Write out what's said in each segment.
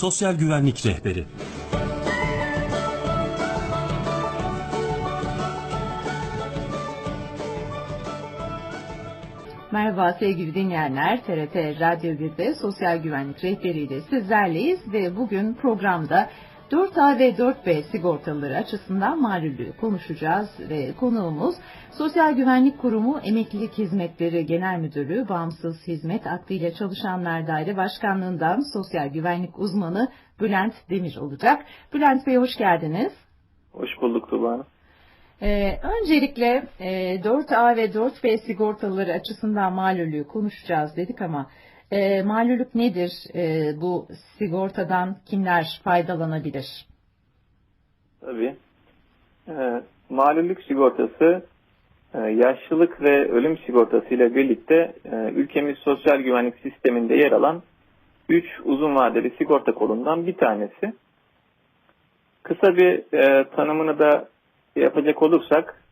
sosyal güvenlik rehberi. Merhaba sevgili dinleyenler. TRT Radyo 1'de Sosyal Güvenlik Rehberiyle sizlerleyiz ve bugün programda 4A ve 4B sigortalıları açısından mağlulü konuşacağız ve konuğumuz Sosyal Güvenlik Kurumu Emeklilik Hizmetleri Genel Müdürü Bağımsız Hizmet Akdıyla Çalışanlar Daire Başkanlığından Sosyal Güvenlik Uzmanı Bülent Demir olacak. Bülent Bey hoş geldiniz. Hoş bulduk Tuba Hanım. Ee, öncelikle e, 4A ve 4B sigortaları açısından malulü konuşacağız dedik ama e, malulük nedir? E, bu sigortadan kimler faydalanabilir? Tabii. E, malulük sigortası e, yaşlılık ve ölüm sigortası ile birlikte e, ülkemiz sosyal güvenlik sisteminde yer alan 3 uzun vadeli sigorta kolundan bir tanesi. Kısa bir e, tanımını da yapacak olursak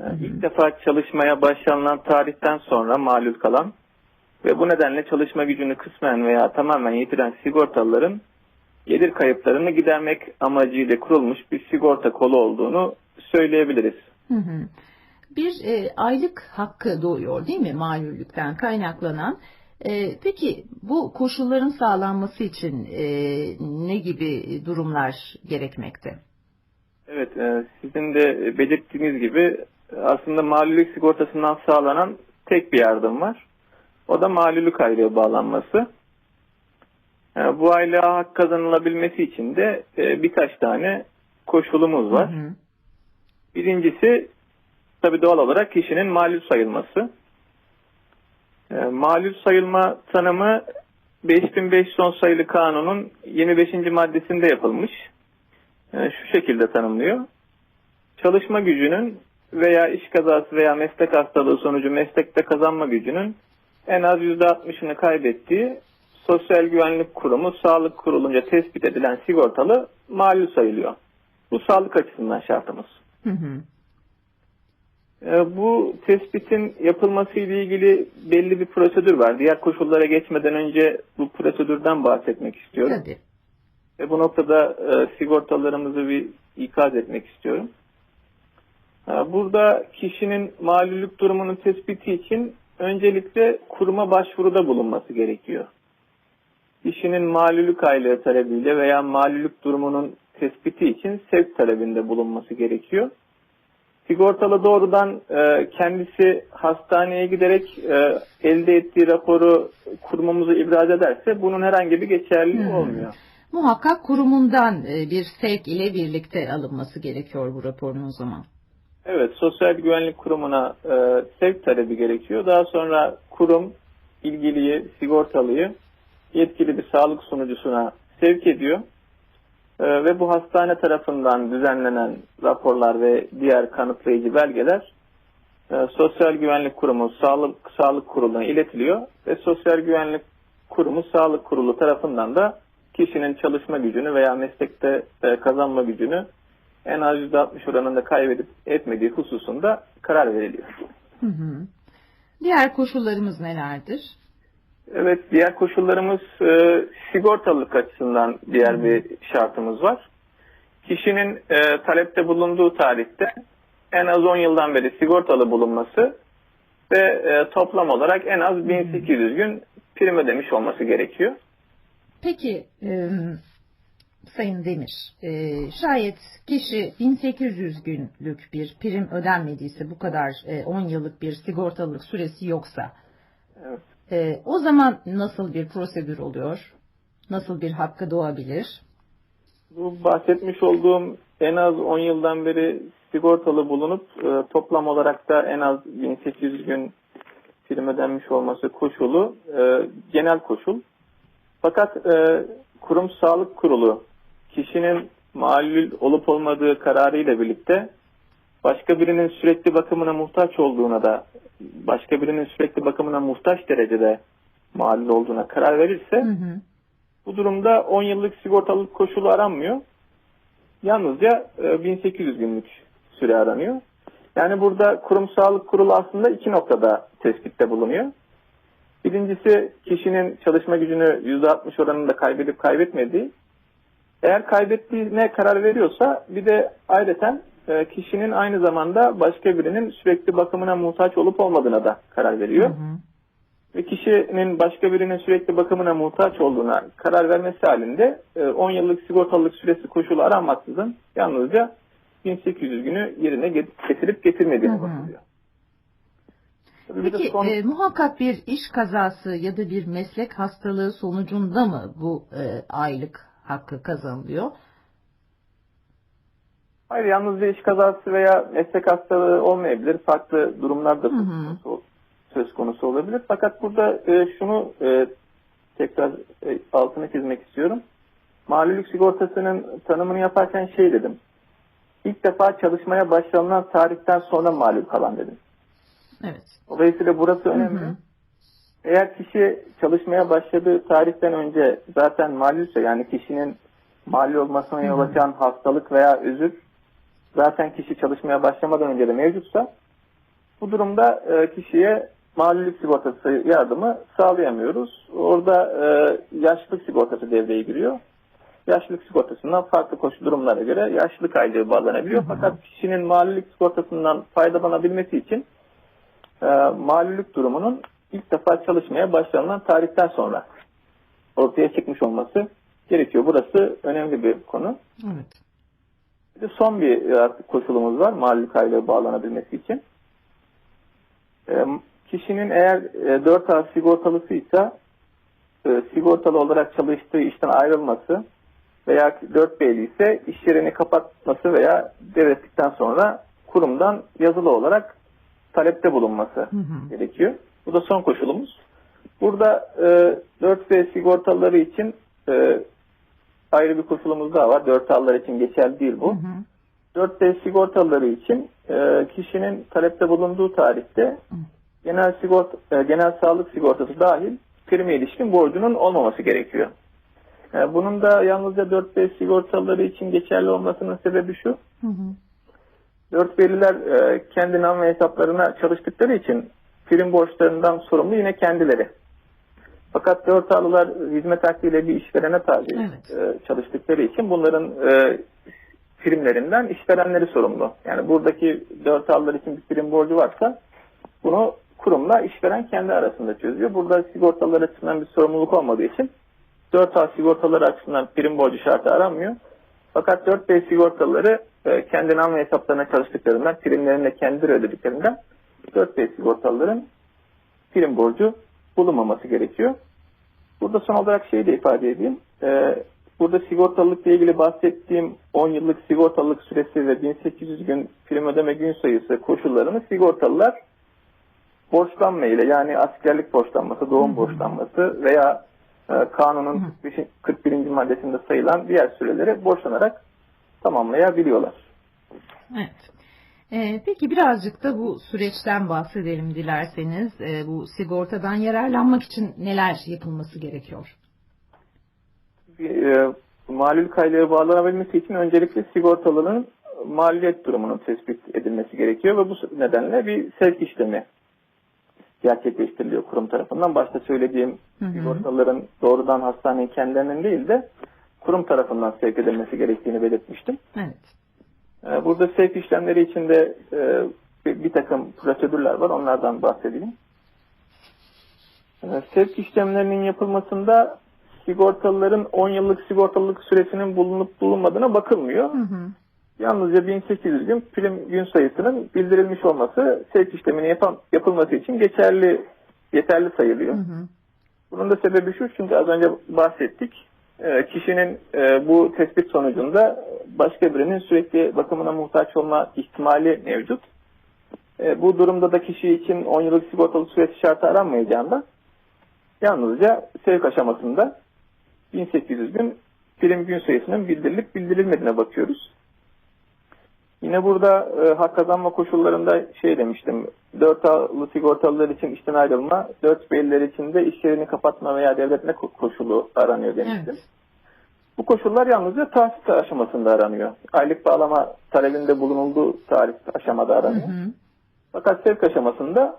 e, ilk defa çalışmaya başlanılan tarihten sonra malul kalan ve bu nedenle çalışma gücünü kısmen veya tamamen yitiren sigortalıların gelir kayıplarını gidermek amacıyla kurulmuş bir sigorta kolu olduğunu söyleyebiliriz. Hı hı. Bir e, aylık hakkı doğuyor değil mi malüllükten kaynaklanan? E, peki bu koşulların sağlanması için e, ne gibi durumlar gerekmekte? Evet, e, sizin de belirttiğiniz gibi aslında malulük sigortasından sağlanan tek bir yardım var. O da malulük aylığı bağlanması. Bu aylığa hak kazanılabilmesi için de e, birkaç tane koşulumuz var. Hı hı. Birincisi tabii doğal olarak kişinin malul sayılması. E, malul sayılma tanımı 5510 sayılı kanunun 25. maddesinde yapılmış. E, şu şekilde tanımlıyor. Çalışma gücünün veya iş kazası veya meslek hastalığı sonucu meslekte kazanma gücünün en az %60'ını kaybettiği Sosyal Güvenlik Kurumu Sağlık Kurulunca tespit edilen sigortalı malul sayılıyor. Bu sağlık açısından şartımız. Hı hı. E, Bu tespitin yapılması ile ilgili belli bir prosedür var. Diğer koşullara geçmeden önce bu prosedürden bahsetmek istiyorum. Tabii. Ve bu noktada e, sigortalarımızı bir ikaz etmek istiyorum. E, burada kişinin malulük durumunun tespiti için öncelikle kuruma başvuruda bulunması gerekiyor. Kişinin malulük aylığı talebiyle veya malulük durumunun tespiti için sevk talebinde bulunması gerekiyor. Sigortalı doğrudan e, kendisi hastaneye giderek e, elde ettiği raporu kurumumuza ibraz ederse bunun herhangi bir geçerliliği Hmm. olmuyor. Muhakkak kurumundan e, bir sevk ile birlikte alınması gerekiyor bu raporun o zaman. Evet, Sosyal Güvenlik Kurumu'na e, sevk talebi gerekiyor. Daha sonra kurum ilgiliyi, sigortalıyı yetkili bir sağlık sunucusuna sevk ediyor. E, ve bu hastane tarafından düzenlenen raporlar ve diğer kanıtlayıcı belgeler e, Sosyal Güvenlik Kurumu Sağlık Sağlık Kurulu'na iletiliyor ve Sosyal Güvenlik Kurumu Sağlık Kurulu tarafından da kişinin çalışma gücünü veya meslekte e, kazanma gücünü en az %60 oranında kaybedip etmediği hususunda karar veriliyor. Hı hı. Diğer koşullarımız nelerdir? Evet, diğer koşullarımız e, sigortalılık açısından diğer bir şartımız var. Kişinin e, talepte bulunduğu tarihte en az 10 yıldan beri sigortalı bulunması ve e, toplam olarak en az 1800 gün prim ödemiş olması gerekiyor. Peki e, Sayın Demir, e, şayet kişi 1800 günlük bir prim ödenmediyse bu kadar e, 10 yıllık bir sigortalılık süresi yoksa Evet. e, o zaman nasıl bir prosedür oluyor? Nasıl bir hakkı doğabilir? Bu bahsetmiş olduğum en az 10 yıldan beri sigortalı bulunup e, toplam olarak da en az 1800 gün prim ödenmiş olması koşulu e, genel koşul. Fakat e, kurum sağlık kurulu kişinin malul olup olmadığı kararıyla birlikte başka birinin sürekli bakımına muhtaç olduğuna da başka birinin sürekli bakımına muhtaç derecede malul olduğuna karar verirse Hı hı. bu durumda 10 yıllık sigortalılık koşulu aranmıyor. Yalnızca e, 1800 günlük süre aranıyor. Yani burada kurum sağlık kurulu aslında iki noktada tespitte bulunuyor. Birincisi kişinin çalışma gücünü %60 oranında kaybedip kaybetmediği. Eğer kaybettiğine karar veriyorsa bir de ayrıca e, kişinin aynı zamanda başka birinin sürekli bakımına muhtaç olup olmadığına da karar veriyor. Hı hı. Ve kişinin başka birinin sürekli bakımına muhtaç olduğuna karar vermesi halinde e, 10 yıllık sigortalılık süresi koşulu aranmaksızın yalnızca 1800 günü yerine getirip bir de Peki son- e, muhakkak bir iş kazası ya da bir meslek hastalığı sonucunda mı bu e, aylık hakkı kazanılıyor? Hayır yalnızca iş kazası veya meslek hastalığı olmayabilir. Farklı durumlar da Hı hı. söz konusu, olabilir. Fakat burada e, şunu e, tekrar e, altını çizmek istiyorum. Malulük sigortasının tanımını yaparken şey dedim. İlk defa çalışmaya başlanılan tarihten sonra malul kalan dedim. Evet. Dolayısıyla burası önemli. Hı hı. Eğer kişi çalışmaya başladığı tarihten önce zaten malulse yani kişinin malul olmasına yol açan hastalık veya özür zaten kişi çalışmaya başlamadan önce de mevcutsa bu durumda e, kişiye malulük sigortası yardımı sağlayamıyoruz. Orada e, yaşlılık sigortası devreye giriyor. Yaşlılık sigortasından farklı koşul durumlara göre yaşlılık aylığı bağlanabiliyor. Fakat kişinin malulük sigortasından faydalanabilmesi için e, malulük durumunun ilk defa çalışmaya başlanılan tarihten sonra ortaya çıkmış olması gerekiyor. Burası önemli bir konu. Evet. Bir de son bir artık koşulumuz var malulük aylığı bağlanabilmesi için. E, kişinin eğer e, 4 ay sigortalısıysa e, sigortalı olarak çalıştığı işten ayrılması veya 4 B'li ise iş yerini kapatması veya devrettikten sonra kurumdan yazılı olarak talepte bulunması Hı hı. gerekiyor. Bu da son koşulumuz. Burada e, 4B sigortalıları için e, ayrı bir koşulumuz daha var. 4 A'lar için geçerli değil bu. Hı hı. 4B sigortalıları için e, kişinin talepte bulunduğu tarihte genel sigorta, e, genel sağlık sigortası dahil prime ilişkin borcunun olmaması gerekiyor. E, bunun da yalnızca 4B sigortalıları için geçerli olmasının sebebi şu. Hı hı. 4B'liler e, kendi nam ve hesaplarına çalıştıkları için prim borçlarından sorumlu yine kendileri. Fakat 4 A'lılar hizmet hakkıyla bir işverene tabi Evet. e, çalıştıkları için bunların e, primlerinden işverenleri sorumlu. Yani buradaki 4 A'lılar için bir prim borcu varsa bunu kurumla işveren kendi arasında çözüyor. Burada sigortalar açısından bir sorumluluk olmadığı için 4A sigortaları açısından prim borcu şartı aranmıyor. Fakat 4B sigortaları e, kendi nam ve hesaplarına çalıştıklarından, primlerini de kendileri ödediklerinden 4B sigortalıların prim borcu bulunmaması gerekiyor. Burada son olarak şeyi de ifade edeyim. E, burada sigortalılıkla ilgili bahsettiğim 10 yıllık sigortalılık süresi ve 1800 gün prim ödeme gün sayısı koşullarını sigortalılar borçlanma ile yani askerlik borçlanması, doğum borçlanması veya e, kanunun 45, 41. maddesinde sayılan diğer süreleri borçlanarak tamamlayabiliyorlar. Evet. Ee, peki birazcık da bu süreçten bahsedelim dilerseniz. Ee, bu sigortadan yararlanmak için neler yapılması gerekiyor? E, malul kaynağı bağlanabilmesi için öncelikle sigortalının maliyet durumunun tespit edilmesi gerekiyor ve bu nedenle bir sevk işlemi gerçekleştiriliyor kurum tarafından. Başta söylediğim Hı hı. sigortaların doğrudan hastanenin kendilerinin değil de kurum tarafından sevk edilmesi gerektiğini belirtmiştim. Evet. Ee, Burada sevk işlemleri içinde e, bir, takım prosedürler var. Onlardan bahsedeyim. Ee, Sevk işlemlerinin yapılmasında sigortalıların 10 yıllık sigortalılık süresinin bulunup bulunmadığına bakılmıyor. Hı hı. Yalnızca 1800 gün prim gün sayısının bildirilmiş olması sevk işlemini yapan, yapılması için geçerli yeterli sayılıyor. Hı hı. Bunun da sebebi şu çünkü az önce bahsettik. Ee, kişinin e, bu tespit sonucunda başka birinin sürekli bakımına muhtaç olma ihtimali mevcut. E, bu durumda da kişi için 10 yıllık sigortalı süresi şartı aranmayacağından yalnızca sevk aşamasında 1800 gün prim gün sayısının bildirilip bildirilmediğine bakıyoruz. Yine burada e, hak kazanma koşullarında şey demiştim. 4 A'lı sigortalılar için işten ayrılma, 4 B'liler için de iş yerini kapatma veya devretme ko- koşulu aranıyor demiştim. Evet. Bu koşullar yalnızca tahsis aşamasında aranıyor. Aylık bağlama talebinde bulunulduğu tarih aşamada Hı aranıyor. hı. Fakat sevk aşamasında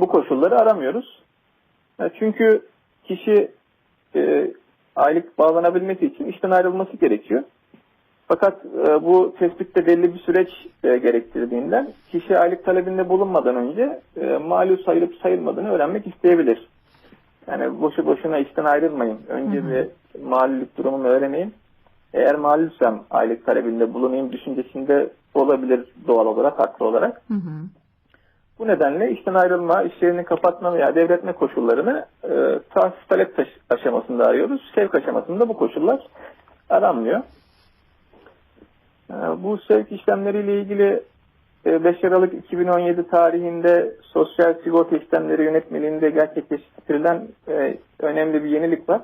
bu koşulları aramıyoruz. Çünkü kişi e, aylık bağlanabilmesi için işten ayrılması gerekiyor. Fakat e, bu tespitte belli bir süreç e, gerektirdiğinden kişi aylık talebinde bulunmadan önce e, malul sayılıp sayılmadığını öğrenmek isteyebilir. Yani boşu boşuna işten ayrılmayın. Önce hı hı. bir malulük durumumu öğreneyim. Eğer malulsem aylık talebinde bulunayım düşüncesinde olabilir doğal olarak, haklı olarak. Hı hı. Bu nedenle işten ayrılma, iş yerini kapatma veya devretme koşullarını e, tahsis talep aşamasında arıyoruz. Sevk aşamasında bu koşullar aranmıyor. E, bu sevk işlemleriyle ilgili 5 e, Aralık 2017 tarihinde Sosyal Sigorta İşlemleri Yönetmeliğinde gerçekleştirilen e, önemli bir yenilik var.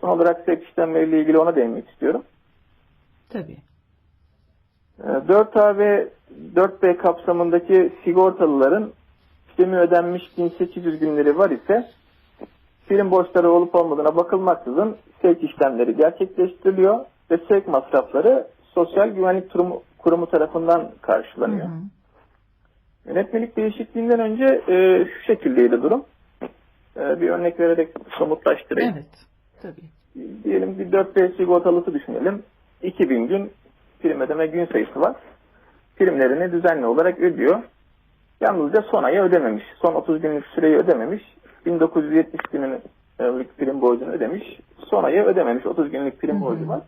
Son olarak sevk işlemleriyle ilgili ona değinmek istiyorum. Tabii. 4A ve 4B kapsamındaki sigortalıların işlemi ödenmiş 1800 günleri var ise prim borçları olup olmadığına bakılmaksızın sevk işlemleri gerçekleştiriliyor ve sevk masrafları Sosyal Güvenlik Kurumu, tarafından karşılanıyor. Hı hı. Yönetmelik değişikliğinden önce e, şu şekildeydi durum. E, bir örnek vererek somutlaştırayım. Evet, tabii. Diyelim bir 4B sigortalısı düşünelim. 2000 gün prim ödeme gün sayısı var. Primlerini düzenli olarak ödüyor. Yalnızca son ayı ödememiş. Son 30 günlük süreyi ödememiş. 1970 günlük prim borcunu ödemiş. Son ayı ödememiş. 30 günlük prim borcu var.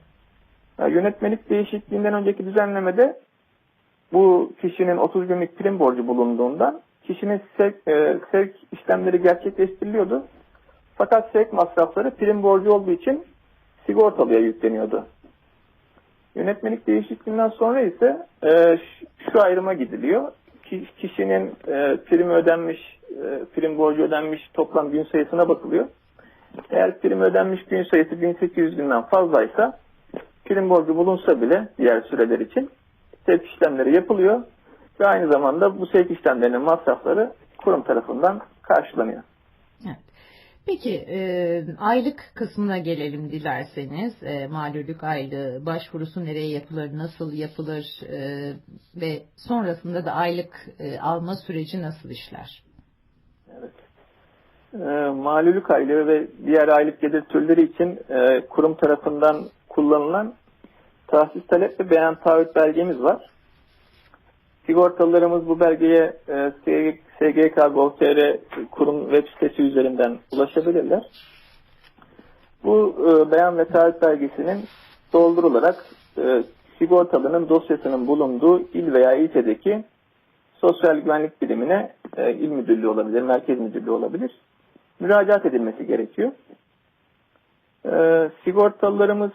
Yani yönetmelik değişikliğinden önceki düzenlemede bu kişinin 30 günlük prim borcu bulunduğundan kişinin sevk, e, sevk işlemleri gerçekleştiriliyordu. Fakat sevk masrafları prim borcu olduğu için sigortalıya yükleniyordu. Yönetmelik değişikliğinden sonra ise e, şu ayrıma gidiliyor. Kişinin e, prim ödenmiş, e, prim borcu ödenmiş toplam gün sayısına bakılıyor. Eğer prim ödenmiş gün sayısı 1800 günden fazlaysa prim borcu bulunsa bile diğer süreler için sevk işlemleri yapılıyor ve aynı zamanda bu sevk işlemlerinin masrafları kurum tarafından karşılanıyor. Evet. Peki e, aylık kısmına gelelim dilerseniz. E, malulük aylığı başvurusu nereye yapılır, nasıl yapılır e, ve sonrasında da aylık e, alma süreci nasıl işler? Evet. E, malulük aylığı ve diğer aylık gelir türleri için e, kurum tarafından kullanılan tahsis talep ve beyan taahhüt belgemiz var. Sigortalılarımız bu belgeye e, kurum web sitesi üzerinden ulaşabilirler. Bu e, beyan ve taahhüt belgesinin doldurularak e, sigortalının dosyasının bulunduğu il veya ilçedeki sosyal güvenlik birimine e, il müdürlüğü olabilir, merkez müdürlüğü olabilir. Müracaat edilmesi gerekiyor. Sigortalılarımız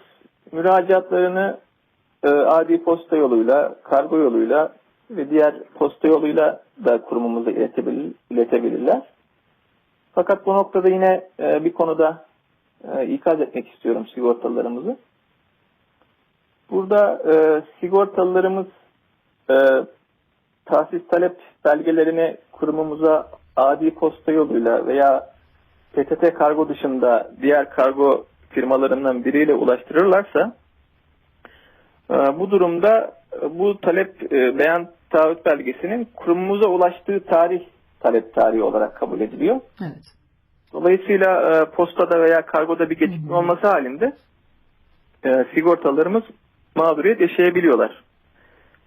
müracaatlarını e, adi posta yoluyla, kargo yoluyla ve diğer posta yoluyla da kurumumuza iletebilir, iletebilirler. Fakat bu noktada yine e, bir konuda e, ikaz etmek istiyorum sigortalılarımızı. Burada e, sigortalılarımız e, tahsis talep belgelerini kurumumuza adi posta yoluyla veya PTT kargo dışında diğer kargo firmalarından biriyle ulaştırırlarsa e, bu durumda e, bu talep e, beyan taahhüt belgesinin kurumumuza ulaştığı tarih talep tarihi olarak kabul ediliyor. Evet. Dolayısıyla e, postada veya kargoda bir gecikme olması halinde e, sigortalarımız mağduriyet yaşayabiliyorlar.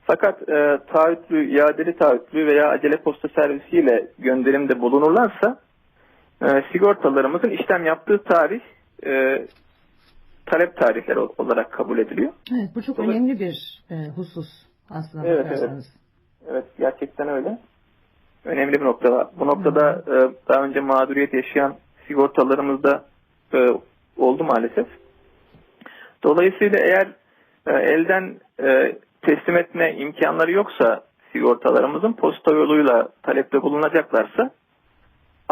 Fakat e, taahhütlü, iadeli taahhütlü veya acele posta servisiyle gönderimde bulunurlarsa e, sigortalarımızın işlem yaptığı tarih e, talep tarihleri olarak kabul ediliyor. Evet, bu çok önemli bir e, husus aslında evet, bakarsanız. Evet. Evet gerçekten öyle. Önemli bir nokta var. Bu noktada e, daha önce mağduriyet yaşayan sigortalarımızda e, oldu maalesef. Dolayısıyla eğer e, elden e, teslim etme imkanları yoksa sigortalarımızın posta yoluyla talepte bulunacaklarsa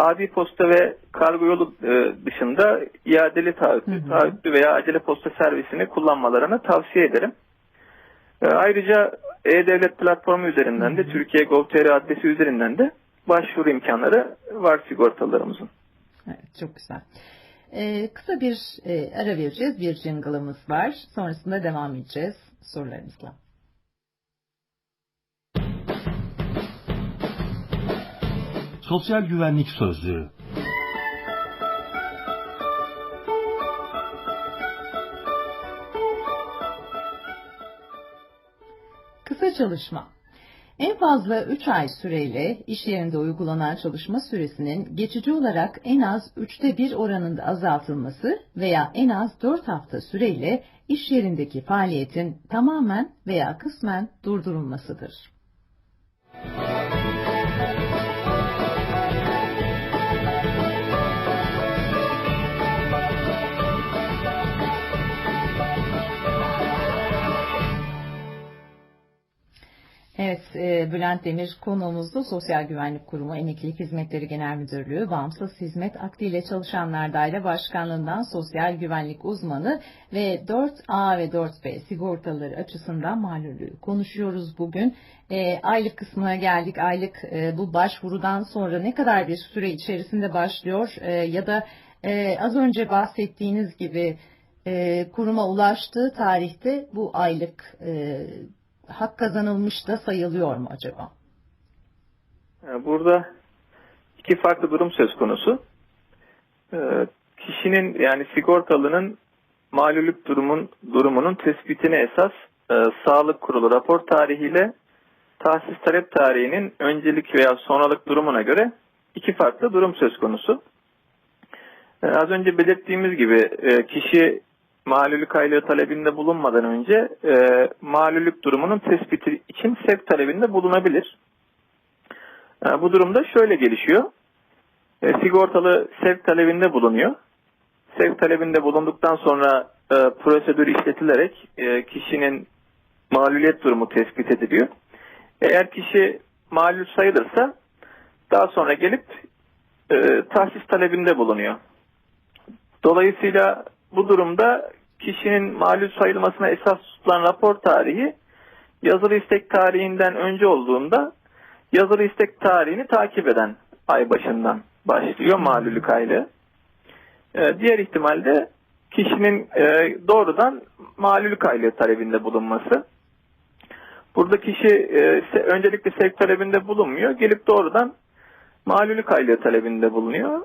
adi posta ve kargo yolu e, dışında iadeli taahhütlü, taahhütlü veya acele posta servisini kullanmalarını tavsiye ederim. E, ayrıca e-Devlet platformu üzerinden de Türkiye Gov.tr adresi üzerinden de başvuru imkanları var sigortalarımızın. Evet, çok güzel. Ee, kısa bir e, ara vereceğiz. Bir jingle'ımız var. Sonrasında devam edeceğiz sorularımızla. Sosyal Güvenlik Sözlüğü Kısa çalışma en fazla 3 ay süreyle iş yerinde uygulanan çalışma süresinin geçici olarak en az 3'te 1 oranında azaltılması veya en az 4 hafta süreyle iş yerindeki faaliyetin tamamen veya kısmen durdurulmasıdır. Evet, e, Bülent Demir konuğumuzdu. Sosyal Güvenlik Kurumu Emeklilik Hizmetleri Genel Müdürlüğü, Bağımsız Hizmet Akdi ile Çalışanlar Daire Başkanlığından sosyal güvenlik uzmanı ve 4A ve 4B sigortaları açısından malulü konuşuyoruz bugün. E, aylık kısmına geldik. Aylık e, bu başvurudan sonra ne kadar bir süre içerisinde başlıyor e, ya da e, az önce bahsettiğiniz gibi e, kuruma ulaştığı tarihte bu aylık e, hak kazanılmış da sayılıyor mu acaba? Ee, burada iki farklı durum söz konusu. Ee, kişinin yani sigortalının malulük durumun durumunun tespitine esas e, sağlık kurulu rapor tarihiyle tahsis talep tarihinin öncelik veya sonralık durumuna göre iki farklı durum söz konusu. Ee, az önce belirttiğimiz gibi e, kişi malulük aylığı talebinde bulunmadan önce e, malulük durumunun tespiti için sevk talebinde bulunabilir. E, bu durumda şöyle gelişiyor. E, sigortalı sevk talebinde bulunuyor. Sevk talebinde bulunduktan sonra e, prosedür işletilerek e, kişinin maluliyet durumu tespit ediliyor. Eğer kişi malul sayılırsa daha sonra gelip e, tahsis talebinde bulunuyor. Dolayısıyla bu durumda kişinin malul sayılmasına esas tutulan rapor tarihi yazılı istek tarihinden önce olduğunda yazılı istek tarihini takip eden ay başından başlıyor malulük aylığı. Ee, diğer ihtimalde kişinin e, doğrudan malulük aylığı talebinde bulunması. Burada kişi e, öncelikle sevk talebinde bulunmuyor. Gelip doğrudan malulük aylığı talebinde bulunuyor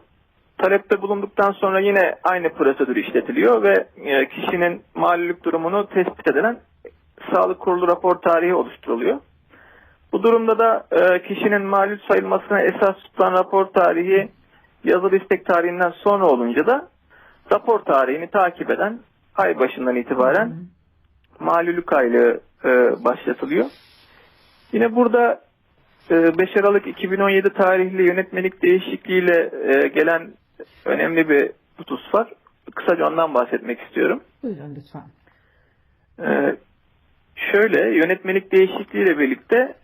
talepte bulunduktan sonra yine aynı prosedür işletiliyor ve e, kişinin malulük durumunu tespit edilen sağlık kurulu rapor tarihi oluşturuluyor. Bu durumda da e, kişinin malul sayılmasına esas tutulan rapor tarihi yazılı istek tarihinden sonra olunca da rapor tarihini takip eden ay başından itibaren malulük aylığı e, başlatılıyor. Yine burada 5 Aralık 2017 tarihli yönetmelik değişikliğiyle gelen önemli bir husus var. Kısaca ondan bahsetmek istiyorum. Buyurun lütfen. Ee, şöyle yönetmelik değişikliğiyle birlikte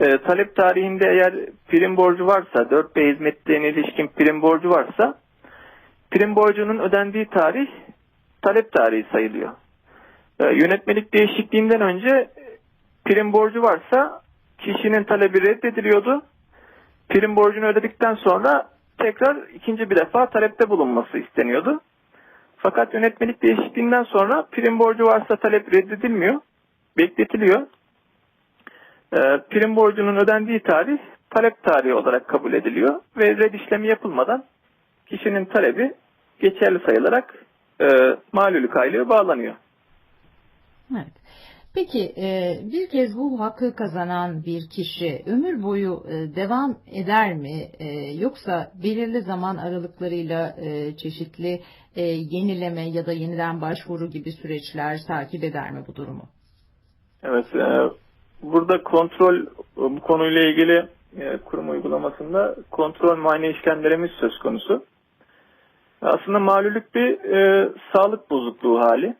e, talep tarihinde eğer prim borcu varsa 4B hizmetlerine ilişkin prim borcu varsa prim borcunun ödendiği tarih talep tarihi sayılıyor. E, yönetmelik değişikliğinden önce prim borcu varsa kişinin talebi reddediliyordu. Prim borcunu ödedikten sonra tekrar ikinci bir defa talepte bulunması isteniyordu. Fakat yönetmelik değişikliğinden sonra prim borcu varsa talep reddedilmiyor, bekletiliyor. E, prim borcunun ödendiği tarih talep tarihi olarak kabul ediliyor ve red işlemi yapılmadan kişinin talebi geçerli sayılarak e, malulük aylığı bağlanıyor. Evet. Peki e, bir kez bu hakkı kazanan bir kişi ömür boyu e, devam eder mi? E, yoksa belirli zaman aralıklarıyla çeşitli yenileme ya da yeniden başvuru gibi süreçler takip eder mi bu durumu? Evet, burada kontrol bu konuyla ilgili kurum uygulamasında kontrol muayene işlemlerimiz söz konusu. Aslında malulük bir sağlık bozukluğu hali.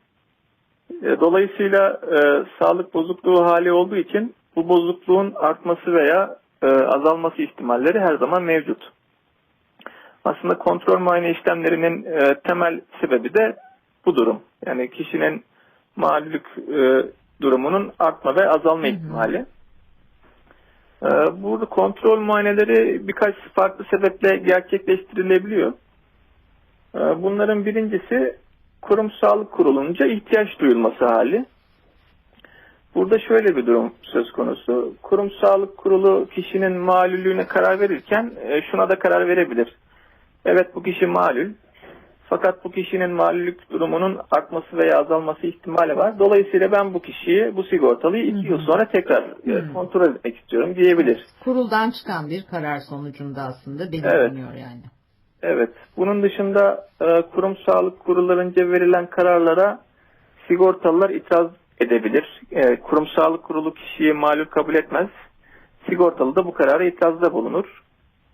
E, dolayısıyla e, sağlık bozukluğu hali olduğu için bu bozukluğun artması veya e, azalması ihtimalleri her zaman mevcut. Aslında kontrol muayene işlemlerinin e, temel sebebi de bu durum. Yani kişinin malulük e, durumunun artma ve azalma ihtimali. E, burada kontrol muayeneleri birkaç farklı sebeple gerçekleştirilebiliyor. E, bunların birincisi kurum sağlık kurulunca ihtiyaç duyulması hali. Burada şöyle bir durum söz konusu. Kurum sağlık kurulu kişinin malulüğüne karar verirken e, şuna da karar verebilir. Evet bu kişi malul. Fakat bu kişinin malulük durumunun artması veya azalması ihtimali var. Dolayısıyla ben bu kişiyi, bu sigortalıyı iki yıl sonra tekrar e, kontrol etmek istiyorum diyebilir. Kuruldan çıkan bir karar sonucunda aslında belirleniyor yani. Evet. Bunun dışında e, kurum sağlık kurullarınca verilen kararlara sigortalılar itiraz edebilir. E, kurum sağlık kurulu kişiyi malul kabul etmez. Sigortalı da bu karara itirazda bulunur.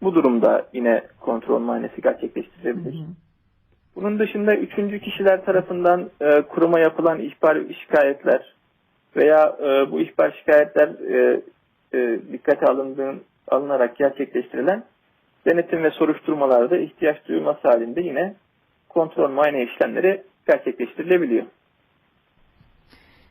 Bu durumda yine kontrol muayenesi gerçekleştirilebilir. Hı hı. Bunun dışında üçüncü kişiler tarafından e, kuruma yapılan ihbar şikayetler veya e, bu ihbar şikayetler e, e, dikkate alındığın, alınarak gerçekleştirilen denetim ve soruşturmalarda ihtiyaç duyulması halinde yine kontrol muayene işlemleri gerçekleştirilebiliyor.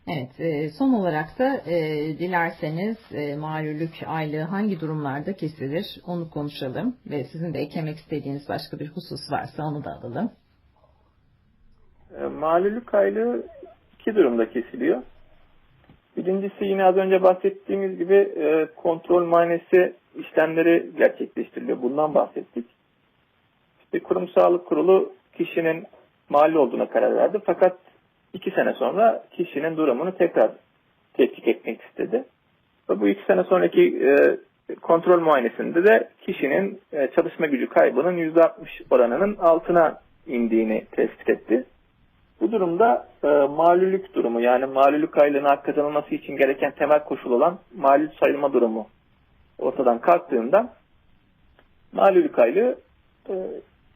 Evet, e, son olarak da e, dilerseniz e, malulük aylığı hangi durumlarda kesilir onu konuşalım ve sizin de eklemek istediğiniz başka bir husus varsa onu da alalım. E, malulük aylığı iki durumda kesiliyor. Birincisi yine az önce bahsettiğimiz gibi e, kontrol muayenesi işlemleri gerçekleştiriliyor. Bundan bahsettik. İşte kurum sağlık kurulu kişinin mali olduğuna karar verdi. Fakat iki sene sonra kişinin durumunu tekrar tetkik etmek istedi. Ve bu iki sene sonraki e, kontrol muayenesinde de kişinin e, çalışma gücü kaybının %60 oranının altına indiğini tespit etti. Bu durumda e, malülük durumu yani malülük aylığına hak kazanılması için gereken temel koşul olan malül sayılma durumu ortadan kalktığında malülük aylığı e,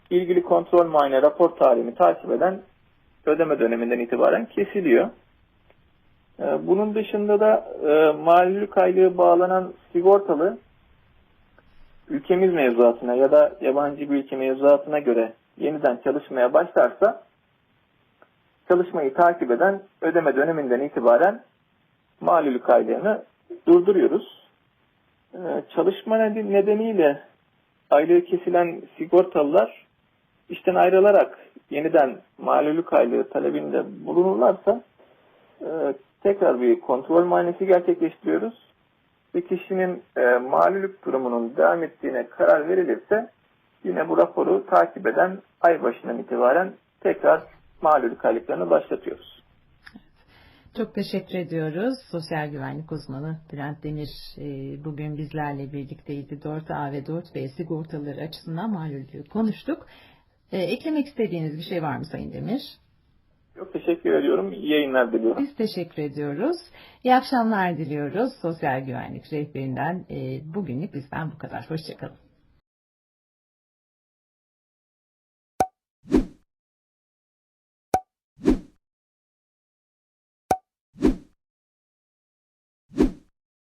ilgili kontrol muayene rapor tarihini takip eden ödeme döneminden itibaren kesiliyor. E, bunun dışında da e, malülük aylığı bağlanan sigortalı ülkemiz mevzuatına ya da yabancı bir ülke mevzuatına göre yeniden çalışmaya başlarsa çalışmayı takip eden ödeme döneminden itibaren malülük aylığını durduruyoruz. Ee, çalışma nedeniyle aylığı kesilen sigortalılar işten ayrılarak yeniden malülük aylığı talebinde bulunurlarsa e, tekrar bir kontrol muayenesi gerçekleştiriyoruz. Bir kişinin e, malülük durumunun devam ettiğine karar verilirse yine bu raporu takip eden ay başından itibaren tekrar malulük aylıklarını başlatıyoruz. Çok teşekkür ediyoruz. Sosyal güvenlik uzmanı Bülent Demir e, bugün bizlerle birlikteydi. 4A ve 4B sigortaları açısından malulüğü konuştuk. E, eklemek istediğiniz bir şey var mı Sayın Demir? Çok teşekkür ediyorum. İyi yayınlar diliyorum. Biz teşekkür ediyoruz. İyi akşamlar diliyoruz. Sosyal güvenlik rehberinden e, bugünlük bizden bu kadar. Hoşçakalın.